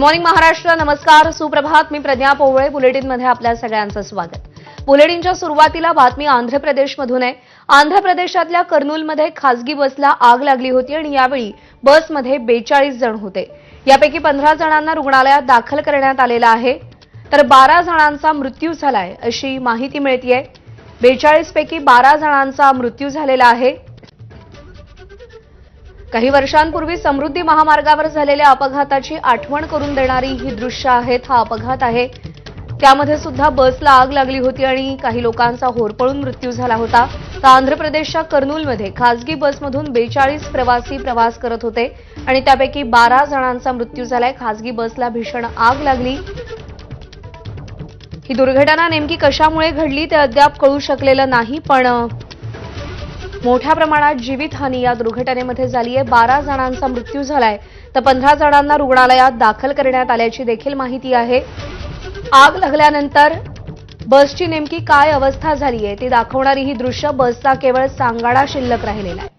Morning Maharashtra नमस्कार. सुप्रभात. मी प्रज्ञा पोवळे. बुलेटिनमध्ये आपल्या सगळ्यांचं स्वागत. बुलेटिनच्या सुरुवातीला बातमी आंध्र प्रदेशमधून आहे. आंध्र प्रदेशातल्या कर्नूलमध्ये खासगी बसला आग लागली होती आणि यावेळी बसमध्ये बेचाळीस जण होते. यापैकी पंधरा जणांना रुग्णालयात दाखल करण्यात आलेलं आहे. तर बारा जणांचा मृत्यू झालाय अशी माहिती मिळतीये. बेचाळीसपैकी बारा जणांचा मृत्यू झालेला आहे. काही वर्षांपूर्वी समृद्धी महामार्गावर झालेल्या अपघाताची आठवण करून देणारी ही दृश्य आहेत हा अपघात आहे. त्यामध्ये सुद्धा बसला आग लागली होती आणि काही लोकांचा होरपळून मृत्यू झाला होता. तर आंध्र प्रदेशच्या कर्नूलमध्ये खासगी बसमधून बेचाळीस प्रवासी प्रवास करत होते आणि त्यापैकी बारा जणांचा मृत्यू झालाय. खासगी बसला भीषण आग लागली. ही दुर्घटना नेमकी कशामुळे घडली ते अद्याप कळू शकलेलं नाही पण मोठ्या प्रमाणात जीवितहानी या दुर्घटनेमध्ये झाली आहे बारा जणांचा मृत्यू झालाय. तर पंधरा जणांना रुग्णालयात दाखल करण्यात आल्याची देखील माहिती आहे. आग लागल्यानंतर बसची नेमकी काय अवस्था झाली आहे ती दाखवणारी ही दृश्य बसचा केवळ सांगाडा शिल्लक राहिलेला आहे.